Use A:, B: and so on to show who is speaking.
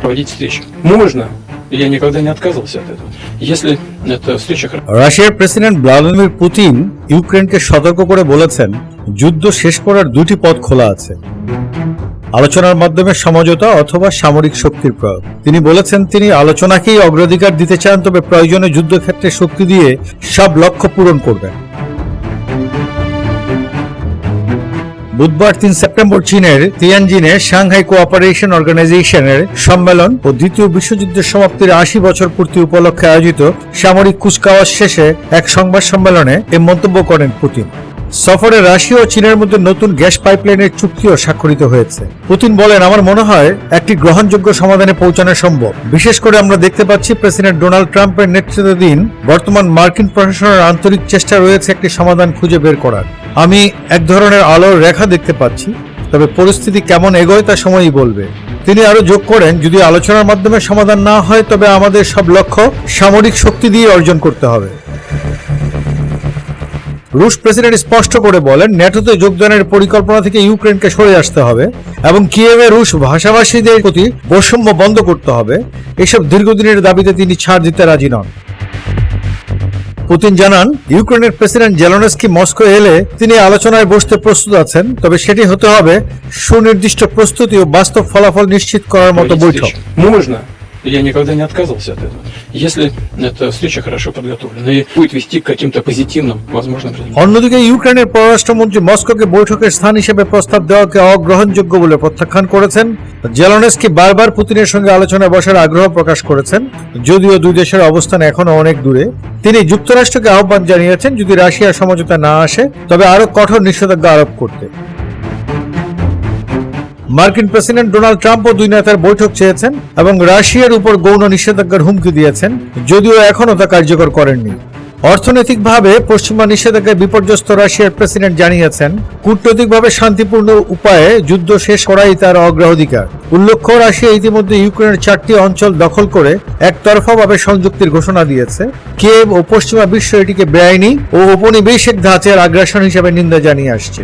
A: проводить встречи. Можно. Я никогда не отказывался от этого. Если эта встреча
B: রাশিয়ার president Vladimir Putin ইউক্রেনকে সতর্ক করে বলেছেন যুদ্ধ শেষ করার দুটি পথ খোলা আছে আলোচনার মাধ্যমে সমঝোতা অথবা সামরিক শক্তির প্রয়োগ তিনি বলেছেন তিনি আলোচনাকেই অগ্রাধিকার দিতে চান তবে প্রয়োজনে যুদ্ধক্ষেত্রে শক্তি দিয়ে সব লক্ষ্য পূরণ করবেন বুধবার তিন সেপ্টেম্বর চীনের তিয়ানজিনে সাংহাই কোঅপারেশন অর্গানাইজেশনের সম্মেলন ও দ্বিতীয় বিশ্বযুদ্ধের সমাপ্তির আশি বছর পূর্তি উপলক্ষে আয়োজিত সামরিক কুচকাওয়াজ শেষে এক সংবাদ সম্মেলনে এ মন্তব্য করেন পুতিন। সফরে রাশিয়া ও চীনের মধ্যে নতুন গ্যাস পাইপলাইনের চুক্তিও স্বাক্ষরিত হয়েছে। পুতিন বলেন, আমার মনে হয় একটি গ্রহণযোগ্য সমাধানে পৌঁছানো সম্ভব। বিশেষ করে আমরা দেখতে পাচ্ছি প্রেসিডেন্ট ডোনাল্ড ট্রাম্পের নেতৃত্বাধীন বর্তমান মার্কিন প্রশাসনের আন্তরিক চেষ্টা রয়েছে একটি সমাধান খুঁজে বের করার। আমি এক ধরনের আলোর রেখা দেখতে পাচ্ছি, তবে পরিস্থিতি কেমন এগোয় তা সময়ই বলবে। তিনি আরও যোগ করেন, যদি আলোচনার মাধ্যমে সমাধান না হয়, তবে আমাদের সব লক্ষ্য সামরিক শক্তি দিয়ে অর্জন করতে হবে। রুশ প্রেসিডেন্ট স্পষ্ট করে বলেন ন্যাটোতে যোগদানের পরিকল্পনা থেকে ইউক্রেনকে সরে আসতে হবে এবং কিয়েভে রুশ ভাষাভাষীদের প্রতি বৈষম্য বন্ধ করতে হবে। এসব দীর্ঘদিনের দাবিতে তিনি ছাড় দিতে রাজি নন। পুতিন জানান, ইউক্রেনের প্রেসিডেন্ট জেলনেস্কি মস্কো এলে তিনি আলোচনায় বসতে প্রস্তুত আছেন, তবে সেটি হতে হবে সুনির্দিষ্ট প্রস্তুতি ও বাস্তব ফলাফল নিশ্চিত করার মতো বৈঠক।
A: Я никогда не отказывался от этого. Если эта встреча хорошо подготовлена и будет вести к каким-то позитивным, возможным результатам.
B: অন্যদিকে ইউক্রেনের পররাষ্ট্রমন্ত্রী মস্কোকে বৈঠকের স্থান হিসেবে প্রস্তাব দেওয়াকে অগ্রহণযোগ্য বলে প্রত্যাখ্যান করেছেন জেলনেস্কি বারবার পুতিনের সঙ্গে আলোচনায় বসার আগ্রহ প্রকাশ করেছেন যদিও দুই দেশের অবস্থান এখনো অনেক দূরে তিনি যুক্তরাষ্ট্রকে আহ্বান জানিয়েছেন যদি রাশিয়া সমঝোতা না আসে তবে আরো কঠোর নিষেধাজ্ঞা আরোপ করতে মার্কিন প্রেসিডেন্ট ডোনাল্ড ট্রাম্পও দুই নেতার বৈঠক চেয়েছেন এবং রাশিয়ার উপর গৌণ নিষেধাজ্ঞার হুমকি দিয়েছেন, যদিও এখনও তা কার্যকর করেননি। অর্থনৈতিকভাবে পশ্চিমা নিষেধাজ্ঞায় বিপর্যস্ত রাশিয়ার প্রেসিডেন্ট জানিয়েছেন, কূটনৈতিকভাবে শান্তিপূর্ণ উপায়ে যুদ্ধ শেষ করাই তার অগ্রাধিকার। উল্লেখ্য, রাশিয়া ইতিমধ্যে ইউক্রেনের চারটি অঞ্চল দখল করে একতরফাভাবে সংযুক্তির ঘোষণা দিয়েছে। কিয়েভ ও পশ্চিমা বিশ্ব এটিকে বেআইনি ও ঔপনিবেশিক ধাঁচের আগ্রাসন হিসেবে নিন্দা জানিয়ে আসছে।